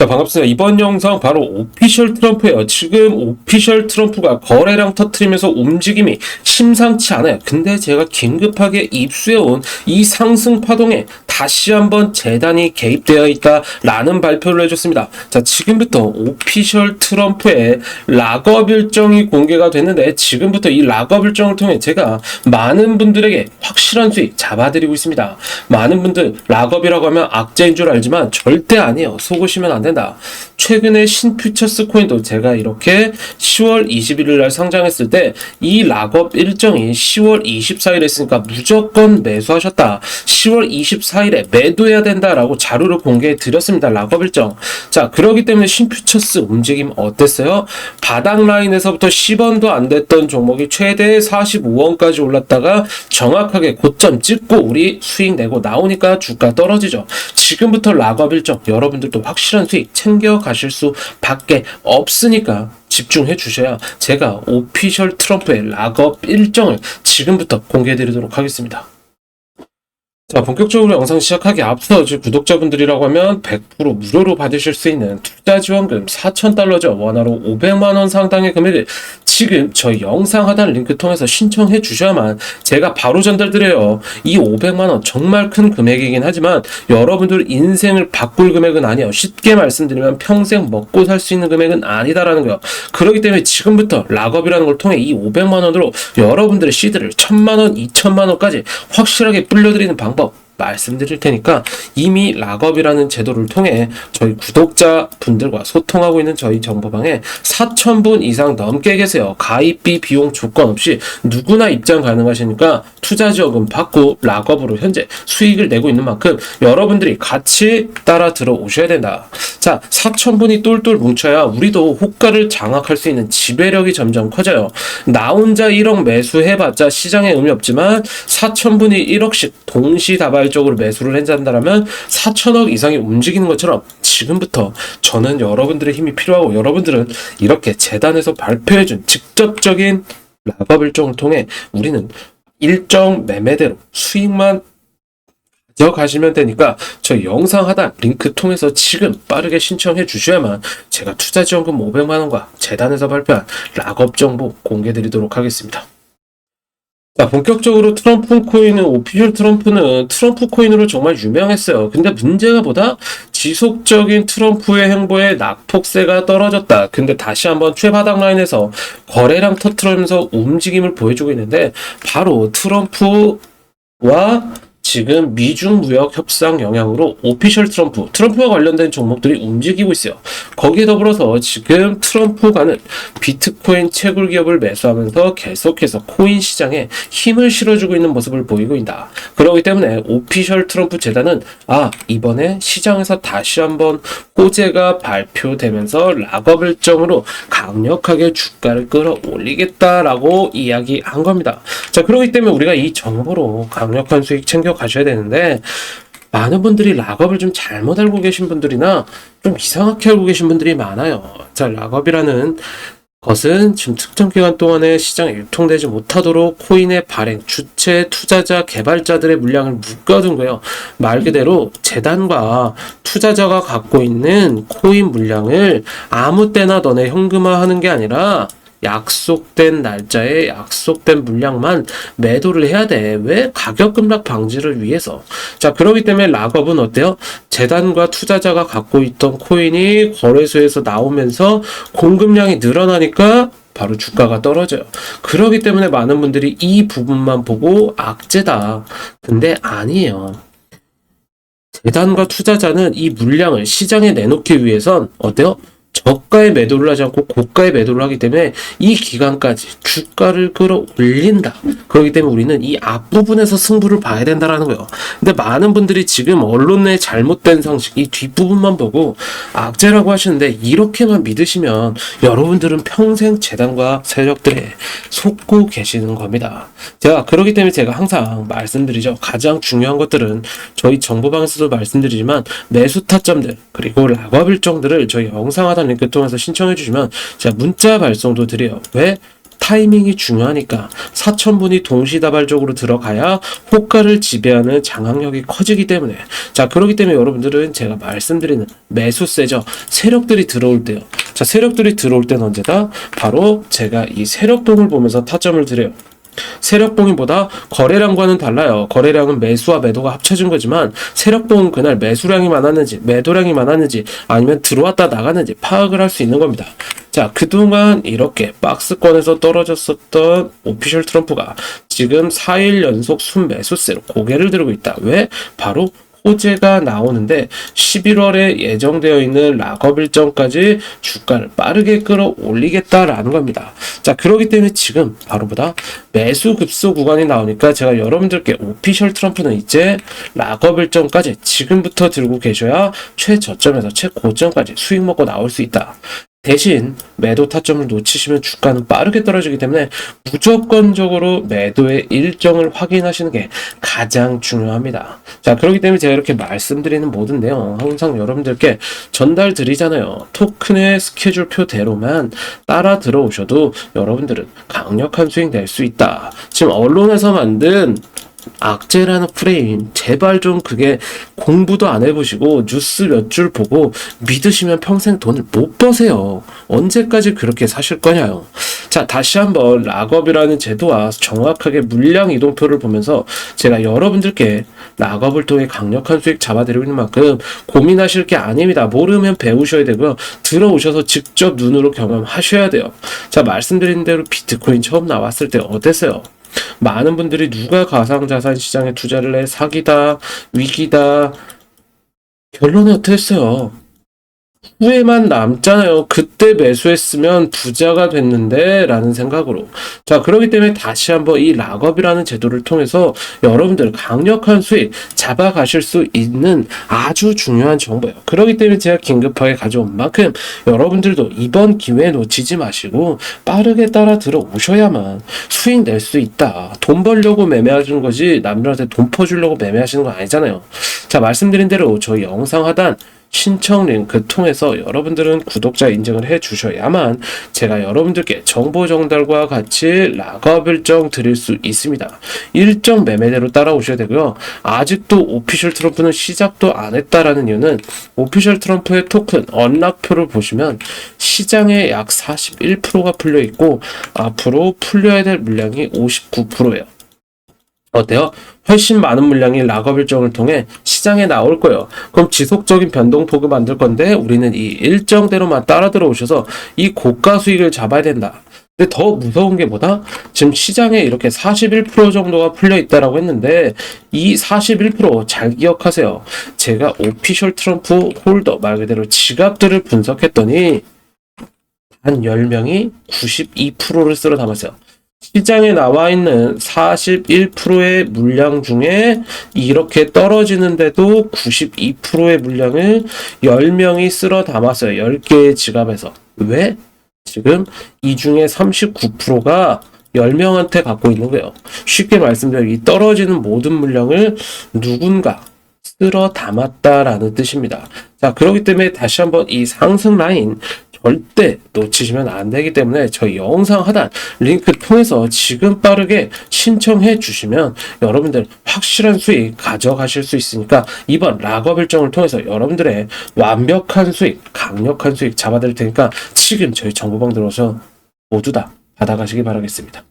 자, 반갑습니다. 이번 영상 바로 오피셜 트럼프예요. 지금 오피셜 트럼프가 거래량 터트리면서 움직임이 심상치 않아요. 근데 제가 긴급하게 입수해온 이 상승 파동에 다시 한번 재단이 개입되어 있다라는 발표를 해줬습니다. 자, 지금부터 오피셜 트럼프의 락업 일정이 공개가 됐는데 지금부터 이 락업 일정을 통해 제가 많은 분들에게 확실한 수익 잡아드리고 있습니다. 많은 분들 락업이라고 하면 악재인 줄 알지만 절대 아니에요. 속으시면 안 된다. 최근에 신퓨처스 코인도 제가 이렇게 10월 21일 날 상장했을 때 이 락업 일정이 10월 24일 했으니까 무조건 매수하셨다. 10월 24일에 매도해야 된다라고 자료를 공개해 드렸습니다. 락업 일정. 자, 그러기 때문에 신퓨처스 움직임 어땠어요? 바닥 라인에서부터 10원도 안 됐던 종목이 최대 45원까지 올랐다가 정확하게 고점 찍고 우리 수익 내고 나오니까 주가 떨어지죠. 지금부터 락업 일정 여러분들도 확실한 수익 챙겨 가실 수밖에 없으니까 집중해 주셔야 제가 오피셜 트럼프의 락업 일정을 지금부터 공개해 드리도록 하겠습니다. 자, 본격적으로 영상 시작하기 앞서 제 구독자분들이라고 하면 100% 무료로 받으실 수 있는 투자 지원금 4,000달러죠. 원화로 500만원 상당의 금액을 지금 저희 영상 하단 링크 통해서 신청해 주셔야만 제가 바로 전달드려요. 이 500만원 정말 큰 금액이긴 하지만 여러분들 인생을 바꿀 금액은 아니에요. 쉽게 말씀드리면 평생 먹고 살 수 있는 금액은 아니다라는 거예요. 그렇기 때문에 지금부터 락업이라는 걸 통해 이 500만원으로 여러분들의 시드를 1000만원, 2000만원까지 확실하게 불려드리는 방법 말씀드릴 테니까 이미 락업이라는 제도를 통해 저희 구독자 분들과 소통하고 있는 저희 정보방에 4,000분 이상 넘게 계세요. 가입비 비용 조건 없이 누구나 입장 가능하시니까 투자 지원금 받고 락업으로 현재 수익을 내고 있는 만큼 여러분들이 같이 따라 들어오셔야 된다. 자, 4,000분이 똘똘 뭉쳐야 우리도 호가를 장악할 수 있는 지배력이 점점 커져요. 나 혼자 1억 매수해봤자 시장에 의미 없지만 4,000분이 1억씩 동시다발 적으로 매수를 한다면 4천억 이상이 움직이는 것처럼 지금부터 저는 여러분들의 힘이 필요하고 여러분들은 이렇게 재단에서 발표해준 직접적인 락업 일정을 통해 우리는 일정 매매대로 수익만 가져가시면 되니까 저 영상 하단 링크 통해서 지금 빠르게 신청해 주셔야만 제가 투자 지원금 500만 원과 재단에서 발표한 락업 정보 공개 드리도록 하겠습니다. 자, 본격적으로 트럼프 코인은 오피셜 트럼프는 트럼프 코인으로 정말 유명했어요. 근데 문제가 보다 지속적인 트럼프의 행보에 낙폭세가 떨어졌다. 근데 다시 한번 최바닥 라인에서 거래량 터트리면서 움직임을 보여주고 있는데 바로 트럼프와 지금 미중 무역 협상 영향으로 오피셜 트럼프, 트럼프와 관련된 종목들이 움직이고 있어요. 거기에 더불어서 지금 트럼프가는 비트코인 채굴 기업을 매수하면서 계속해서 코인 시장에 힘을 실어주고 있는 모습을 보이고 있다. 그렇기 때문에 오피셜 트럼프 재단은 아 이번에 시장에서 다시 한번 호재가 발표되면서 락업 일정으로 강력하게 주가를 끌어올리겠다라고 이야기한 겁니다. 자 그렇기 때문에 우리가 이 정보로 강력한 수익 챙겨 가셔야 되는데 많은 분들이 락업을 좀 잘못 알고 계신 분들이나 좀 이상하게 알고 계신 분들이 많아요. 자, 락업이라는 것은 지금 특정 기간 동안에 시장에 유통되지 못하도록 코인의 발행, 주체, 투자자, 개발자들의 물량을 묶어둔 거예요. 말 그대로 재단과 투자자가 갖고 있는 코인 물량을 아무 때나 너네 현금화하는 게 아니라 약속된 날짜에 약속된 물량만 매도를 해야 돼. 왜? 가격 급락 방지를 위해서. 자, 그러기 때문에 락업은 어때요? 재단과 투자자가 갖고 있던 코인이 거래소에서 나오면서 공급량이 늘어나니까 바로 주가가 떨어져요. 그러기 때문에 많은 분들이 이 부분만 보고 악재다. 근데 아니에요. 재단과 투자자는 이 물량을 시장에 내놓기 위해선 어때요? 저가의 매도를 하지 않고 고가의 매도를 하기 때문에 이 기간까지 주가를 끌어올린다. 그렇기 때문에 우리는 이 앞부분에서 승부를 봐야 된다라는 거예요. 근데 많은 분들이 지금 언론 내 잘못된 상식, 이 뒷부분만 보고 악재라고 하시는데 이렇게만 믿으시면 여러분들은 평생 재단과 세력들에 속고 계시는 겁니다. 제가 그렇기 때문에 제가 항상 말씀드리죠. 가장 중요한 것들은 저희 정보방에서도 말씀드리지만 매수 타점들 그리고 락업 일정들을 저희 영상 하단 링크 통해서 신청해 주시면 제가 문자 발송도 드려요. 왜? 타이밍이 중요하니까. 4천분이 동시다발적으로 들어가야 호가를 지배하는 장악력이 커지기 때문에. 자 그렇기 때문에 여러분들은 제가 말씀드리는 매수세죠. 세력들이 들어올 때요. 자 세력들이 들어올 때는 언제다? 바로 제가 이 세력동을 보면서 타점을 드려요 세력봉인보다 거래량과는 달라요. 거래량은 매수와 매도가 합쳐진 거지만 세력봉은 그날 매수량이 많았는지 매도량이 많았는지 아니면 들어왔다 나갔는지 파악을 할 수 있는 겁니다. 자, 그동안 이렇게 박스권에서 떨어졌었던 오피셜 트럼프가 지금 4일 연속 순매수세로 고개를 들고 있다. 왜? 바로 호재가 나오는데 11월에 예정되어 있는 락업 일정까지 주가를 빠르게 끌어올리겠다라는 겁니다. 자, 그렇기 때문에 지금 바로보다 매수 급소 구간이 나오니까 제가 여러분들께 오피셜 트럼프는 이제 락업 일정까지 지금부터 들고 계셔야 최저점에서 최고점까지 수익 먹고 나올 수 있다. 대신 매도 타점을 놓치시면 주가는 빠르게 떨어지기 때문에 무조건적으로 매도의 일정을 확인하시는 게 가장 중요합니다. 자, 그렇기 때문에 제가 이렇게 말씀드리는 모든 내용 항상 여러분들께 전달 드리잖아요. 토큰의 스케줄표대로만 따라 들어오셔도 여러분들은 강력한 수익 낼 수 있다. 지금 언론에서 만든 악재라는 프레임 제발 좀 그게 공부도 안 해보시고 뉴스 몇 줄 보고 믿으시면 평생 돈을 못 버세요. 언제까지 그렇게 사실 거냐요. 자 다시 한번 락업이라는 제도와 정확하게 물량 이동표를 보면서 제가 여러분들께 락업을 통해 강력한 수익 잡아드리고 있는 만큼 고민하실 게 아닙니다. 모르면 배우셔야 되고요. 들어오셔서 직접 눈으로 경험하셔야 돼요. 자 말씀드린 대로 비트코인 처음 나왔을 때 어땠어요 많은 분들이 누가 가상자산 시장에 투자를 해 사기다 위기다 결론이 어땠어요? 후회만 남잖아요. 그때 매수했으면 부자가 됐는데 라는 생각으로. 자, 그렇기 때문에 다시 한번 이 락업이라는 제도를 통해서 여러분들 강력한 수익 잡아가실 수 있는 아주 중요한 정보예요. 그렇기 때문에 제가 긴급하게 가져온 만큼 여러분들도 이번 기회 놓치지 마시고 빠르게 따라 들어오셔야만 수익 낼 수 있다. 돈 벌려고 매매하시는 거지 남들한테 돈 퍼주려고 매매하시는 거 아니잖아요. 자, 말씀드린 대로 저희 영상 하단 신청 링크 통해서 여러분들은 구독자 인증을 해 주셔야만 제가 여러분들께 정보 전달과 같이 락업 일정 드릴 수 있습니다. 일정 매매대로 따라오셔야 되고요. 아직도 오피셜 트럼프는 시작도 안 했다라는 이유는 오피셜 트럼프의 토큰 언락표를 보시면 시장에 약 41%가 풀려 있고 앞으로 풀려야 될 물량이 59%예요. 어때요? 훨씬 많은 물량이 락업 일정을 통해 시장에 나올 거예요. 그럼 지속적인 변동폭을 만들 건데 우리는 이 일정대로만 따라 들어오셔서 이 고가 수익을 잡아야 된다. 근데 더 무서운 게 뭐다? 지금 시장에 이렇게 41% 정도가 풀려 있다라고 했는데 이 41%잘 기억하세요. 제가 오피셜 트럼프 홀더 말 그대로 지갑들을 분석했더니 한 10명이 92%를 쓸어 담았어요. 시장에 나와 있는 41%의 물량 중에 이렇게 떨어지는데도 92%의 물량을 10명이 쓸어 담았어요. 10개의 지갑에서. 왜? 지금 이 중에 39%가 10명한테 갖고 있는 거예요. 쉽게 말씀드리면 이 떨어지는 모든 물량을 누군가 쓸어 담았다라는 뜻입니다. 자, 그렇기 때문에 다시 한번 이 상승 라인 절대 놓치시면 안 되기 때문에 저희 영상 하단 링크 통해서 지금 빠르게 신청해 주시면 여러분들 확실한 수익 가져가실 수 있으니까 이번 락업 일정을 통해서 여러분들의 완벽한 수익, 강력한 수익 잡아드릴 테니까 지금 저희 정보방 들어서 모두 다 받아가시기 바라겠습니다.